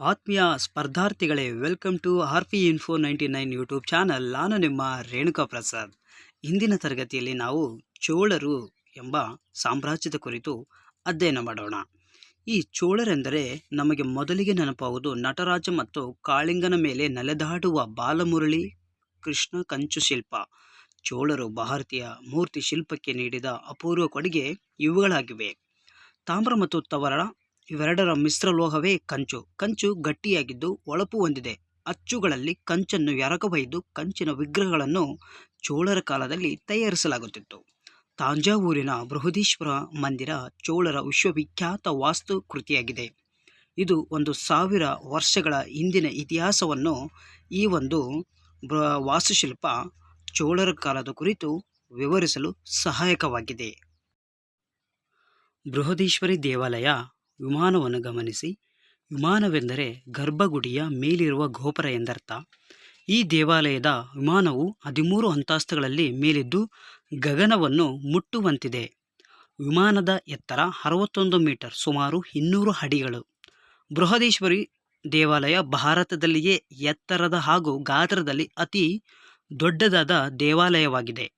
ಆತ್ಮೀಯ ಸ್ಪರ್ಧಾರ್ಥಿಗಳೇ, welcome to R P info ninety nine YouTube channel. ನಾನು ನಿಮ್ಮ ರೇಣುಕಾ ಪ್ರಸಾದ್. ಇಂದಿನ ತರಗತಿಯಲ್ಲಿ ನಾವು ಚೋಳರು ಎಂಬ ಸಾಮ್ರಾಜ್ಯದ ಕುರಿತು ಅಧ್ಯಯನ ಮಾಡೋಣ. ಈ ಚೋಳರೆಂದರೆ ನಮಗೆ ಮೊದಲಿಗೆ ನೆನಪಾಗುವುದು ನಟರಾಜ ಮತ್ತು ಕಾಳಿಂಗನ ಮೇಲೆ ನೆಲೆದಾಡುವ ಬಾಲಮುರಳಿ ಕೃಷ್ಣ ಕಂಚು ಶಿಲ್ಪ. ಚೋಳರು ಭಾರತೀಯ ಮೂರ್ತಿ ಶಿಲ್ಪಕ್ಕೆ ನೀಡಿದ ಅಪೂರ್ವ ಕೊಡುಗೆ ಇವುಗಳಾಗಿವೆ. ತಾಮ್ರ ಮತ್ತು ತವರ ಇವೆರಡರ ಮಿಶ್ರಲೋಹವೇ ಕಂಚು. ಕಂಚು ಗಟ್ಟಿಯಾಗಿದ್ದು ಒಳಪು ಹೊಂದಿದೆ. ಅಚ್ಚುಗಳಲ್ಲಿ ಕಂಚನ್ನು ಎರಕಬೈದು ಕಂಚಿನ ವಿಗ್ರಹಗಳನ್ನು ಚೋಳರ ಕಾಲದಲ್ಲಿ ತಯಾರಿಸಲಾಗುತ್ತಿತ್ತು. ತಾಂಜಾವೂರಿನ ಬೃಹದೀಶ್ವರ ಮಂದಿರ ಚೋಳರ ವಿಶ್ವವಿಖ್ಯಾತ ವಾಸ್ತು ಕೃತಿಯಾಗಿದೆ. ಇದು ಒಂದು ಸಾವಿರ ವರ್ಷಗಳ ಹಿಂದಿನ ಇತಿಹಾಸವನ್ನು ಈ ಒಂದು ವಾಸ್ತುಶಿಲ್ಪ ಚೋಳರ ಕಾಲದ ಕುರಿತು ವಿವರಿಸಲು ಸಹಾಯಕವಾಗಿದೆ. ಬೃಹದೀಶ್ವರಿ ದೇವಾಲಯ ವಿಮಾನವನ್ನು ಗಮನಿಸಿ. ವಿಮಾನವೆಂದರೆ ಗರ್ಭಗುಡಿಯ ಮೇಲಿರುವ ಗೋಪುರ ಎಂದರ್ಥ. ಈ ದೇವಾಲಯದ ವಿಮಾನವು ಹದಿಮೂರು ಅಂತಸ್ತುಗಳಲ್ಲಿ ಮೇಲಿದ್ದು ಗಗನವನ್ನು ಮುಟ್ಟುವಂತಿದೆ. ವಿಮಾನದ ಎತ್ತರ ಅರವತ್ತೊಂದು ಮೀಟರ್, ಸುಮಾರು ಇನ್ನೂರು ಅಡಿಗಳು. ಬೃಹದೇಶ್ವರಿ ದೇವಾಲಯ ಭಾರತದಲ್ಲಿಯೇ ಎತ್ತರದ ಹಾಗೂ ಗಾತ್ರದಲ್ಲಿ ಅತಿ ದೊಡ್ಡದಾದ ದೇವಾಲಯವಾಗಿದೆ.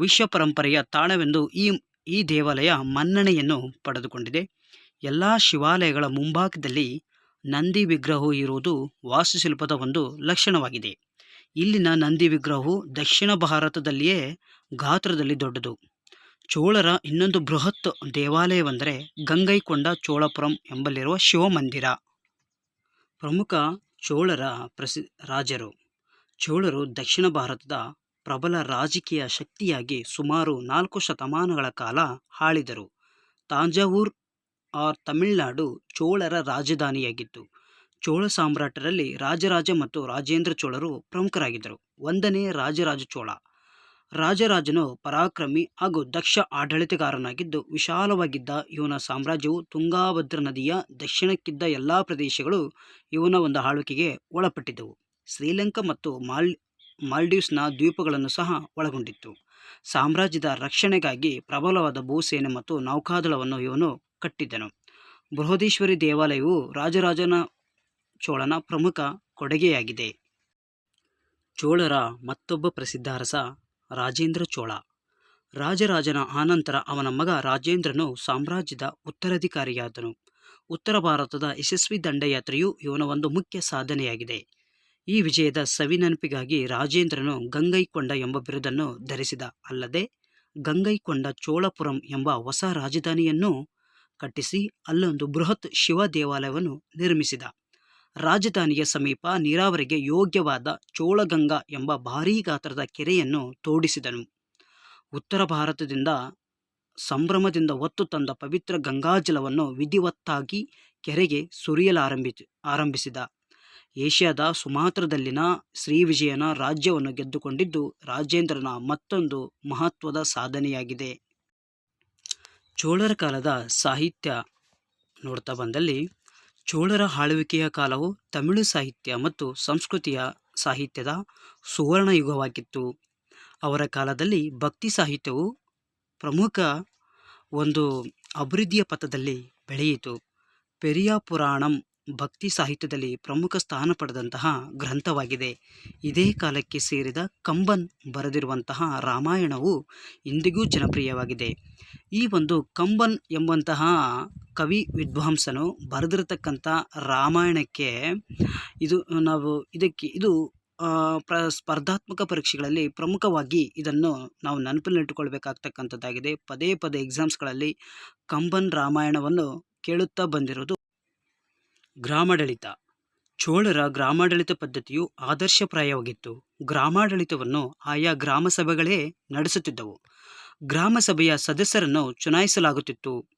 ವಿಶ್ವ ಪರಂಪರೆಯ ತಾಣವೆಂದು ಈ ಈ ದೇವಾಲಯ ಮನ್ನಣೆಯನ್ನು ಪಡೆದುಕೊಂಡಿದೆ. ಎಲ್ಲ ಶಿವಾಲಯಗಳ ಮುಂಭಾಗದಲ್ಲಿ ನಂದಿ ವಿಗ್ರಹವು ಇರುವುದು ವಾಸ್ತುಶಿಲ್ಪದ ಒಂದು ಲಕ್ಷಣವಾಗಿದೆ. ಇಲ್ಲಿನ ನಂದಿ ವಿಗ್ರಹವು ದಕ್ಷಿಣ ಭಾರತದಲ್ಲಿಯೇ ಗಾತ್ರದಲ್ಲಿ ದೊಡ್ಡದು. ಚೋಳರ ಇನ್ನೊಂದು ಬೃಹತ್ ದೇವಾಲಯವೆಂದರೆ ಗಂಗೈಕೊಂಡ ಚೋಳಪುರಂ ಎಂಬಲ್ಲಿರುವ ಶಿವಮಂದಿರ. ಪ್ರಮುಖ ಚೋಳರ ಪ್ರಸಿ, ರಾಜರು. ಚೋಳರು ದಕ್ಷಿಣ ಭಾರತದ ಪ್ರಬಲ ರಾಜಕೀಯ ಶಕ್ತಿಯಾಗಿ ಸುಮಾರು ನಾಲ್ಕು ಶತಮಾನಗಳ ಕಾಲ ಆಳಿದರು ತಾಂಜಾವೂರ್ ಆರ್ ತಮಿಳುನಾಡು ಚೋಳರ ರಾಜಧಾನಿಯಾಗಿತ್ತು. ಚೋಳ ಸಾಮ್ರಾಟರಲ್ಲಿ ರಾಜರಾಜ ಮತ್ತು ರಾಜೇಂದ್ರ ಚೋಳರು ಪ್ರಮುಖರಾಗಿದ್ದರು. ಒಂದನೇ ರಾಜರಾಜ ಚೋಳ. ರಾಜರಾಜನು ಪರಾಕ್ರಮಿ ಹಾಗೂ ದಕ್ಷ ಆಡಳಿತಗಾರನಾಗಿದ್ದು, ವಿಶಾಲವಾಗಿದ್ದ ಇವನ ಸಾಮ್ರಾಜ್ಯವು ತುಂಗಾಭದ್ರ ನದಿಯ ದಕ್ಷಿಣಕ್ಕಿದ್ದ ಎಲ್ಲ ಪ್ರದೇಶಗಳು ಇವನ ಒಂದು ಆಳ್ವಿಕೆಗೆ ಒಳಪಟ್ಟಿದ್ದವು. ಶ್ರೀಲಂಕಾ ಮತ್ತು ಮಾಲ್, ಮಾಲ್ಡೀವ್ಸ್ನ ದ್ವೀಪಗಳನ್ನು ಸಹ ಒಳಗೊಂಡಿತ್ತು. ಸಾಮ್ರಾಜ್ಯದ ರಕ್ಷಣೆಗಾಗಿ ಪ್ರಬಲವಾದ ಭೂಸೇನೆ ಮತ್ತು ನೌಕಾದಳವನ್ನು ಇವನು ಕಟ್ಟಿದ್ದನು. ಬೃಹದೀಶ್ವರಿ ದೇವಾಲಯವು ರಾಜರಾಜನ ಚೋಳನ ಪ್ರಮುಖ ಕೊಡುಗೆಯಾಗಿದೆ. ಚೋಳರ ಮತ್ತೊಬ್ಬ ಪ್ರಸಿದ್ಧ ಅರಸ ರಾಜೇಂದ್ರ ಚೋಳ. ರಾಜರಾಜನ ಆನಂತರ ಅವನ ಮಗ ರಾಜೇಂದ್ರನು ಸಾಮ್ರಾಜ್ಯದ ಉತ್ತರಾಧಿಕಾರಿಯಾದನು. ಉತ್ತರ ಭಾರತದ ಯಶಸ್ವಿ ದಂಡಯಾತ್ರೆಯು ಇವನ ಒಂದು ಮುಖ್ಯ ಸಾಧನೆಯಾಗಿದೆ. ಈ ವಿಜಯದ ಸವಿನೆನಪಿಗಾಗಿ ರಾಜೇಂದ್ರನು ಗಂಗೈಕೊಂಡ ಎಂಬ ಬಿರುದನ್ನು ಧರಿಸಿದ ಅಲ್ಲದೆ ಗಂಗೈಕೊಂಡ ಚೋಳಪುರಂ ಎಂಬ ಹೊಸ ರಾಜಧಾನಿಯನ್ನು ಕಟ್ಟಿಸಿ ಅಲ್ಲೊಂದು ಬೃಹತ್ ಶಿವ ದೇವಾಲಯವನ್ನು ನಿರ್ಮಿಸಿದ. ರಾಜಧಾನಿಯ ಸಮೀಪ ನೀರಾವರಿಗೆ ಯೋಗ್ಯವಾದ ಚೋಳಗಂಗಾ ಎಂಬ ಭಾರೀ ಗಾತ್ರದ ಕೆರೆಯನ್ನು ತೋಡಿಸಿದನು. ಉತ್ತರ ಭಾರತದಿಂದ ಸಂಭ್ರಮದಿಂದ ಹೊತ್ತು ತಂದ ಪವಿತ್ರ ಗಂಗಾಜಲವನ್ನು ವಿಧಿವತ್ತಾಗಿ ಕೆರೆಗೆ ಸುರಿಯಲಾರಂಭಿ ಆರಂಭಿಸಿದ. ಏಷ್ಯಾದ ಸುಮಾತ್ರದಲ್ಲಿನ ಶ್ರೀವಿಜಯನ ರಾಜ್ಯವನ್ನು ಗೆದ್ದುಕೊಂಡಿದ್ದು ರಾಜೇಂದ್ರನ ಮತ್ತೊಂದು ಮಹತ್ವದ ಸಾಧನೆಯಾಗಿದೆ. ಚೋಳರ ಕಾಲದ ಸಾಹಿತ್ಯ ನೋಡ್ತಾ ಬಂದಲ್ಲಿ ಚೋಳರ ಆಳ್ವಿಕೆಯ ಕಾಲವು ತಮಿಳು ಸಾಹಿತ್ಯ ಮತ್ತು ಸಂಸ್ಕೃತಿಯ ಸಾಹಿತ್ಯದ ಸುವರ್ಣ ಯುಗವಾಗಿತ್ತು. ಅವರ ಕಾಲದಲ್ಲಿ ಭಕ್ತಿ ಸಾಹಿತ್ಯವು ಪ್ರಮುಖ ಒಂದು ಅಭಿವೃದ್ಧಿಯ ಪಥದಲ್ಲಿ ಬೆಳೆಯಿತು. ಪೆರಿಯ ಪುರಾಣಂ ಭಕ್ತಿ ಸಾಹಿತ್ಯದಲ್ಲಿ ಪ್ರಮುಖ ಸ್ಥಾನ ಪಡೆದಂತಹ ಗ್ರಂಥವಾಗಿದೆ. ಇದೇ ಕಾಲಕ್ಕೆ ಸೇರಿದ ಕಂಬನ್ ಬರೆದಿರುವಂತಹ ರಾಮಾಯಣವು ಇಂದಿಗೂ ಜನಪ್ರಿಯವಾಗಿದೆ. ಈ ಒಂದು ಕಂಬನ್ ಎಂಬಂತಹ ಕವಿ ವಿದ್ವಾಂಸನು ಬರೆದಿರತಕ್ಕಂಥ ರಾಮಾಯಣಕ್ಕೆ ಇದು ನಾವು ಇದಕ್ಕೆ ಇದು ಪ್ರ, ಸ್ಪರ್ಧಾತ್ಮಕ ಪರೀಕ್ಷೆಗಳಲ್ಲಿ ಪ್ರಮುಖವಾಗಿ ಇದನ್ನು ನಾವು ನೆನಪಿನಲ್ಲಿಟ್ಟುಕೊಳ್ಬೇಕಾಗ್ತಕ್ಕಂಥದ್ದಾಗಿದೆ. ಪದೇ ಪದೇ ಎಕ್ಸಾಮ್ಸ್ಗಳಲ್ಲಿ ಕಂಬನ್ ರಾಮಾಯಣವನ್ನು ಕೇಳುತ್ತಾ ಬಂದಿರೋದು ಗ್ರಾಮಾಡಳಿತ. ಚೋಳರ ಗ್ರಾಮಾಡಳಿತ ಪದ್ಧತಿಯು ಆದರ್ಶಪ್ರಾಯವಾಗಿತ್ತು. ಗ್ರಾಮಾಡಳಿತವನ್ನು ಆಯಾ ಗ್ರಾಮ ಸಭೆಗಳೇ ನಡೆಸುತ್ತಿದ್ದವು. ಗ್ರಾಮ ಸಭೆಯ ಸದಸ್ಯರನ್ನು ಚುನಾಯಿಸಲಾಗುತ್ತಿತ್ತು.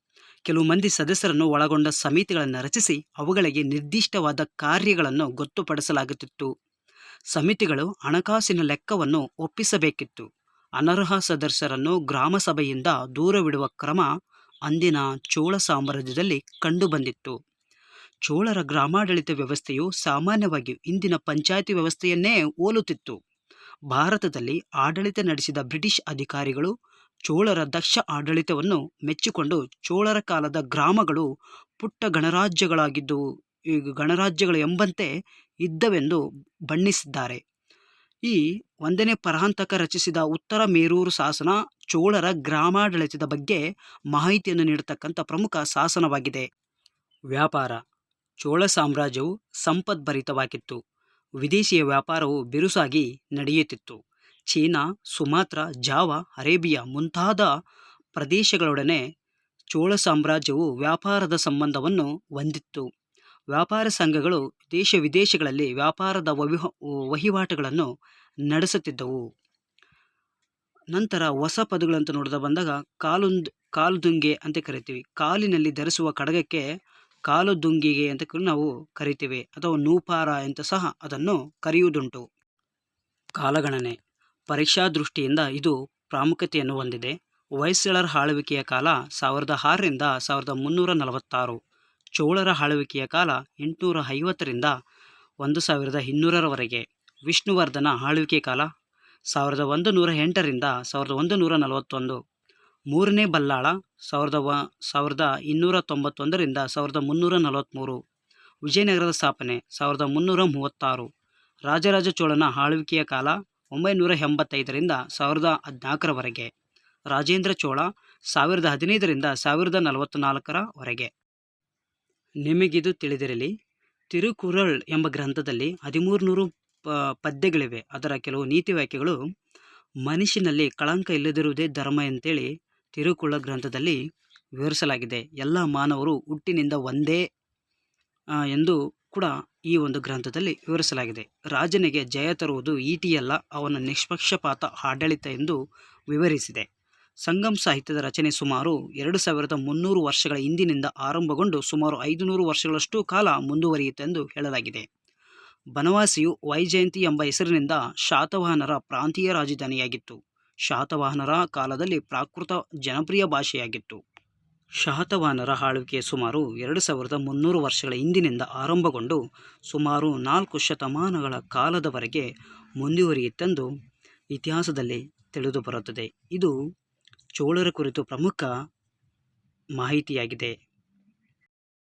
ಕೆಲವು ಮಂದಿ ಸದಸ್ಯರನ್ನು ಒಳಗೊಂಡ ಸಮಿತಿಗಳನ್ನು ರಚಿಸಿ ಅವುಗಳಿಗೆ ನಿರ್ದಿಷ್ಟವಾದ ಕಾರ್ಯಗಳನ್ನು ಗೊತ್ತುಪಡಿಸಲಾಗುತ್ತಿತ್ತು. ಸಮಿತಿಗಳು ಹಣಕಾಸಿನ ಲೆಕ್ಕವನ್ನು ಒಪ್ಪಿಸಬೇಕಿತ್ತು. ಅನರ್ಹ ಸದಸ್ಯರನ್ನು ಗ್ರಾಮ ಸಭೆಯಿಂದ ದೂರವಿಡುವ ಕ್ರಮ ಅಂದಿನ ಚೋಳ ಸಾಮ್ರಾಜ್ಯದಲ್ಲಿ ಕಂಡುಬಂದಿತ್ತು. ಚೋಳರ ಗ್ರಾಮಾಡಳಿತ ವ್ಯವಸ್ಥೆಯು ಸಾಮಾನ್ಯವಾಗಿ ಇಂದಿನ ಪಂಚಾಯಿತಿ ವ್ಯವಸ್ಥೆಯನ್ನೇ ಹೋಲುತ್ತಿತ್ತು. ಭಾರತದಲ್ಲಿ ಆಡಳಿತ ನಡೆಸಿದ ಬ್ರಿಟಿಷ್ ಅಧಿಕಾರಿಗಳು ಚೋಳರ ದಕ್ಷ ಆಡಳಿತವನ್ನು ಮೆಚ್ಚಿಕೊಂಡು ಚೋಳರ ಕಾಲದ ಗ್ರಾಮಗಳು ಪುಟ್ಟ ಗಣರಾಜ್ಯಗಳಾಗಿದ್ದವು ಈ ಗಣರಾಜ್ಯಗಳು ಎಂಬಂತೆ ಇದ್ದವೆಂದು ಬಣ್ಣಿಸಿದ್ದಾರೆ. ಈ ಒಂದನೇ ಪರಾಂತಕ ರಚಿಸಿದ ಉತ್ತರ ಮೇರೂರು ಶಾಸನ ಚೋಳರ ಗ್ರಾಮಾಡಳಿತದ ಬಗ್ಗೆ ಮಾಹಿತಿಯನ್ನು ನೀಡತಕ್ಕಂಥ ಪ್ರಮುಖ ಶಾಸನವಾಗಿದೆ. ವ್ಯಾಪಾರ ಚೋಳ ಸಾಮ್ರಾಜ್ಯವು ಸಂಪದ್ಭರಿತವಾಗಿತ್ತು. ವಿದೇಶಿಯ ವ್ಯಾಪಾರವು ಬಿರುಸಾಗಿ ನಡೆಯುತ್ತಿತ್ತು. ಚೀನಾ, ಸುಮಾತ್ರ, ಜಾವಾ, ಅರೇಬಿಯಾ ಮುಂತಾದ ಪ್ರದೇಶಗಳೊಡನೆ ಚೋಳ ಸಾಮ್ರಾಜ್ಯವು ವ್ಯಾಪಾರದ ಸಂಬಂಧವನ್ನು ಹೊಂದಿತ್ತು. ವ್ಯಾಪಾರ ಸಂಘಗಳು ದೇಶ ವಿದೇಶಗಳಲ್ಲಿ ವ್ಯಾಪಾರದ ವಹಿವ ವಹಿವಾಟುಗಳನ್ನು ನಡೆಸುತ್ತಿದ್ದವು. ನಂತರ ಹೊಸ ಪದಗಳಂತ ನೋಡಿದ ಬಂದಾಗ ಕಾಲುಂದ್, ಕಾಲುದುಂಗೆ ಅಂತ ಕರಿತೀವಿ. ಕಾಲಿನಲ್ಲಿ ಧರಿಸುವ ಕಡಗಕ್ಕೆ ಕಾಲುದುಂಗಿಗೆ ಅಂತ ಕೂಡ ನಾವು ಕರಿತೀವಿ ಅಥವಾ ನೂಪಾರ ಅಂತ ಸಹ ಅದನ್ನು ಕರೆಯುವುದುಂಟು. ಕಾಲಗಣನೆ. ಪರೀಕ್ಷಾ ದೃಷ್ಟಿಯಿಂದ ಇದು ಪ್ರಾಮುಖ್ಯತೆಯನ್ನು ಹೊಂದಿದೆ. ವಯಸ್ಸಳರ ಆಳ್ವಿಕೆಯ ಕಾಲ ಸಾವಿರದ ಆರರಿಂದ ಸಾವಿರದ ಮುನ್ನೂರ ನಲವತ್ತಾರು. ಚೋಳರ ಆಳ್ವಿಕೆಯ ಕಾಲ ಎಂಟುನೂರ ಐವತ್ತರಿಂದ ಒಂದು ಸಾವಿರದ ಇನ್ನೂರರವರೆಗೆ. ವಿಷ್ಣುವರ್ಧನ ಆಳ್ವಿಕೆ ಕಾಲ ಸಾವಿರದ ಒಂದು ನೂರ ಎಂಟರಿಂದ ಸಾವಿರದ ಒಂದು ನೂರ ನಲವತ್ತೊಂದು. ಮೂರನೇ ಬಲ್ಲಾಳ, ಸಾವಿರದ ವ, ಸಾವಿರದ ಇನ್ನೂರ ತೊಂಬತ್ತೊಂದರಿಂದ ಸಾವಿರದ ಮುನ್ನೂರ ನಲವತ್ತ್ಮೂರು ವಿಜಯನಗರದ ಸ್ಥಾಪನೆ, ಸಾವಿರದ ಮುನ್ನೂರ ಮೂವತ್ತಾರು. ರಾಜರಾಜ ಚೋಳನ ಆಳ್ವಿಕೆಯ ಕಾಲ, ಒಂಬೈನೂರ ಎಂಬತ್ತೈದರಿಂದ ಸಾವಿರದ ಹದಿನಾಲ್ಕರವರೆಗೆ. ರಾಜೇಂದ್ರ ಚೋಳ, ಸಾವಿರದ ಹದಿನೈದರಿಂದ ಸಾವಿರದ ನಲವತ್ತ್ನಾಲ್ಕರವರೆಗೆ. ನಿಮಗಿದು ತಿಳಿದಿರಲಿ, ತಿರುಕುರಳ್ ಎಂಬ ಗ್ರಂಥದಲ್ಲಿ ಹದಿಮೂರು ನೂರು ಪ, ಪದ್ಯಗಳಿವೆ. ಅದರ ಕೆಲವು ನೀತಿ ವಾಕ್ಯಗಳು ಮನುಷ್ಯನಲ್ಲಿ ಕಳಂಕ ಇಲ್ಲದಿರುವುದೇ ಧರ್ಮ ಅಂತೇಳಿ ತಿರುಕುಳ ಗ್ರಂಥದಲ್ಲಿ ವಿವರಿಸಲಾಗಿದೆ. ಎಲ್ಲ ಮಾನವರು ಹುಟ್ಟಿನಿಂದ ಒಂದೇ ಎಂದು ಕೂಡ ಈ ಒಂದು ಗ್ರಂಥದಲ್ಲಿ ವಿವರಿಸಲಾಗಿದೆ. ರಾಜನಿಗೆ ಜಯ ತರುವುದು ಈಟಿಯಲ್ಲ, ಅವನ ನಿಷ್ಪಕ್ಷಪಾತ ಆಡಳಿತ ಎಂದು ವಿವರಿಸಿದೆ. ಸಂಗಮ್ ಸಾಹಿತ್ಯದ ರಚನೆ ಸುಮಾರು ಎರಡು ಸಾವಿರದ ಮುನ್ನೂರು ವರ್ಷಗಳ ಹಿಂದಿನಿಂದ ಆರಂಭಗೊಂಡು ಸುಮಾರು ಐದುನೂರು ವರ್ಷಗಳಷ್ಟು ಕಾಲ ಮುಂದುವರಿಯಿತೆಂದು ಹೇಳಲಾಗಿದೆ. ಬನವಾಸಿಯು ವೈಜಯಂತಿ ಎಂಬ ಹೆಸರಿನಿಂದ ಶಾತವಾಹನರ ಪ್ರಾಂತೀಯ ರಾಜಧಾನಿಯಾಗಿತ್ತು. ಶಾತವಾಹನರ ಕಾಲದಲ್ಲಿ ಪ್ರಾಕೃತ ಜನಪ್ರಿಯ ಭಾಷೆಯಾಗಿತ್ತು. ಶಾತವಾಹನರ ಆಳ್ವಿಕೆ ಸುಮಾರು ಎರಡು ಸಾವಿರದ ಮುನ್ನೂರು ವರ್ಷಗಳ ಹಿಂದಿನಿಂದ ಆರಂಭಗೊಂಡು ಸುಮಾರು ನಾಲ್ಕು ಶತಮಾನಗಳ ಕಾಲದವರೆಗೆ ಮುಂದುವರಿಯಿತೆಂದು ಇತಿಹಾಸದಲ್ಲಿ ತಿಳಿದುಬರುತ್ತದೆ. ಇದು ಚೋಳರ ಕುರಿತು ಪ್ರಮುಖ ಮಾಹಿತಿಯಾಗಿದೆ.